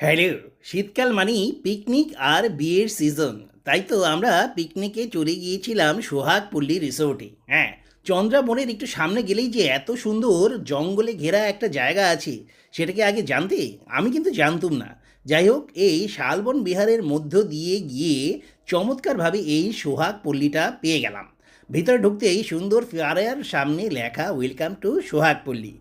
Hello, শীতকাল মানেই picnic আর বিয়ের সিজন তাই তো আমরা পিকনিকে চলে গিয়েছিলাম সোহাগপল্লী রিসোর্টে হ্যাঁ চন্দ্রাবনের একটু সামনে গেলেই যে এত সুন্দর জঙ্গলে ঘেরা একটা জায়গা আছে সেটাকে আগে জানতে? আমি কিন্তু জানতুম না। যাই হোক, এই শালবন বিহারের মধ্য দিয়ে গিয়ে চমৎকারভাবে এই সোহাগ পল্লীটা পেয়ে গেলাম। ভিতরে ঢুকতেই সুন্দর ফেয়ারের সামনে লেখা ওয়েলকাম টু সোহাগপল্লী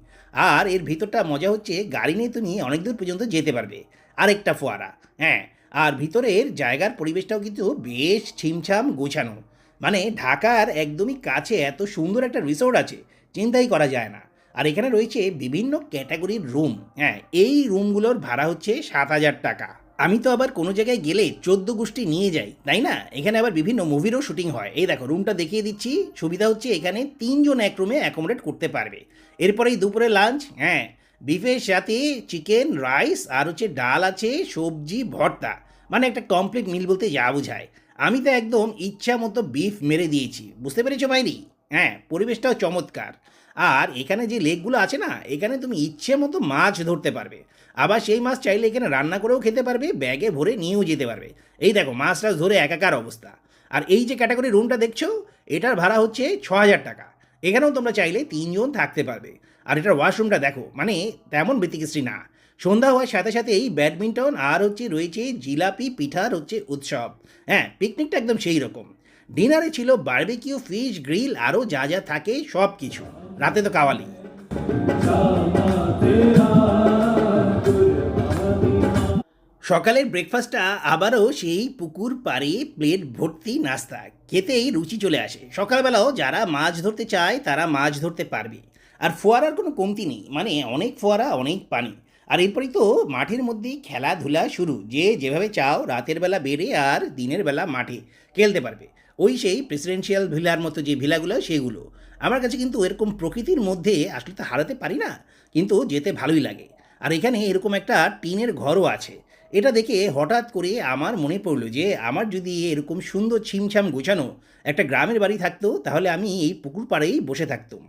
আর এর ভিতরটা মজা হচ্ছে, গাড়ি নিয়ে তুমি অনেক দূর পর্যন্ত যেতে পারবে। আরেকটা ফোয়ারা। হ্যাঁ আর ভিতরের জায়গার পরিবেশটাও কিন্তু বেশ ছিমছাম গোছানো। মানে ঢাকার একদমই কাছে এত সুন্দর একটা রিসোর্ট আছে, চিন্তাই করা যায় না। আর এখানে রয়েছে বিভিন্ন ক্যাটাগরির রুম হ্যাঁ এই রুমগুলোর ভাড়া হচ্ছে সাত হাজার টাকা। আমি তো আবার কোনো জায়গায় গেলে চোদ্দ গোষ্ঠী নিয়ে যাই, তাই না? এখানে আবার বিভিন্ন মুভিরও শুটিং হয়। এই দেখো রুমটা দেখিয়ে দিচ্ছি। সুবিধা হচ্ছে এখানে তিনজন এক রুমে অ্যাকোমোডেট করতে পারবে। এরপরেই দুপুরে লাঞ্চ হ্যাঁ বিফের সাথে চিকেন, রাইস আর হচ্ছে ডাল আছে, সবজি, ভর্তা। মানে একটা কমপ্লিট মিল বলতে যা বোঝায়। আমি তো একদম ইচ্ছা মতো বিফ মেরে দিয়েছি। বুঝতে পেরেছ বাইরি হ্যাঁ পরিবেশটাও চমৎকার। আর এখানে যে লেকগুলো আছে না, এখানে তুমি ইচ্ছে মতো মাছ ধরতে পারবে। আবার সেই মাছ চাইলে এখানে রান্না করেও খেতে পারবে, ব্যাগে ভরে নিয়েও যেতে পারবে। এই দেখো মাছ টাছ ধরে একাকার অবস্থা। আর এই যে ক্যাটাগরি রুমটা দেখছ, এটার ভাড়া হচ্ছে ছ হাজার টাকা। এখানেও তোমরা চাইলে তিনজন থাকতে পারবে। আর এটার ওয়াশরুমটা দেখো মানে তেমন ব্যতিকৃষ্টি না। সন্ধ্যা হওয়ার সাথে সাথে এই ব্যাডমিন্টন আর হচ্ছে রয়েছে জিলাপি পিঠার হচ্ছে উৎসব। হ্যাঁ পিকনিকটা একদম সেই রকম। ডিনারে ছিল বার্বিকিউ ফিশ গ্রিল আরও যা যা থাকে সব কিছু রাতে তো কাওয়ালি সকালের ব্রেকফাস্টটা আবারও সেই পুকুর পাড়ে প্লেট ভর্তি নাস্তা। খেতেই রুচি চলে আসে। সকালবেলাও যারা মাছ ধরতে চায়, তারা মাছ ধরতে পারবে। আর ফোয়ারার কোনো কমতি নেই। মানে অনেক ফোয়ারা, অনেক পানি। আর এরপরেই তো মাঠের মধ্যেই খেলাধুলা শুরু। যে যেভাবে চাও, রাতের বেলা বেড়ে আর দিনের বেলা মাঠে খেলতে পারবে। ওই সেই প্রেসিডেন্সিয়াল ভিলার মতো যে ভিলাগুলো, সেগুলো। আমার কাছে কিন্তু এরকম প্রকৃতির মধ্যে আসলে তো হারাতে পারি না। কিন্তু যেতে ভালোই লাগে। আর এখানে এরকম একটা টিনের ঘরও আছে। এটা দেখে হঠাৎ করে আমার মনে পড়ল যে আমার যদি এরকম সুন্দর ছিমছাম গোছানো একটা গ্রামের বাড়ি থাকতো, তাহলে আমি এই পুকুর পাড়েই বসে থাকতাম।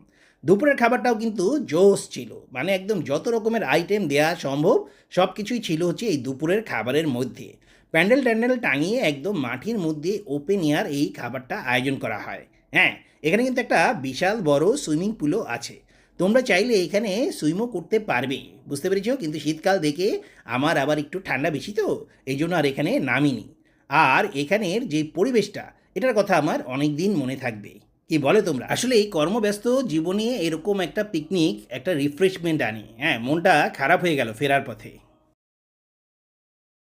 দুপুরের খাবারটাও কিন্তু জোস ছিল। মানে একদম যত রকমের আইটেম দেওয়া সম্ভব সব কিছুই ছিল হচ্ছে এই দুপুরের খাবারের মধ্যে। প্যান্ডেল ট্যান্ডেল টাঙিয়ে একদম মাটির মধ্যে ওপেন এয়ার এই খাবারটা আয়োজন করা হয়। হ্যাঁ এখানে কিন্তু একটা বিশাল বড় সুইমিং পুলও আছে। তোমরা চাইলে এখানে সুইমও করতে পারবে, বুঝতে পেরেছ? কিন্তু শীতকাল দেখে আমার আবার একটু ঠান্ডা বেশি তো, এই জন্য আর এখানে নামিনি। আর এখানের যে পরিবেশটা, এটার কথা আমার অনেক দিন মনে থাকবে। কি বলে তোমরা? আসলে এই কর্মব্যস্ত জীবনে এরকম একটা পিকনিক একটা রিফ্রেশমেন্ট আনি। হ্যাঁ মনটা খারাপ হয়ে গেল ফেরার পথে।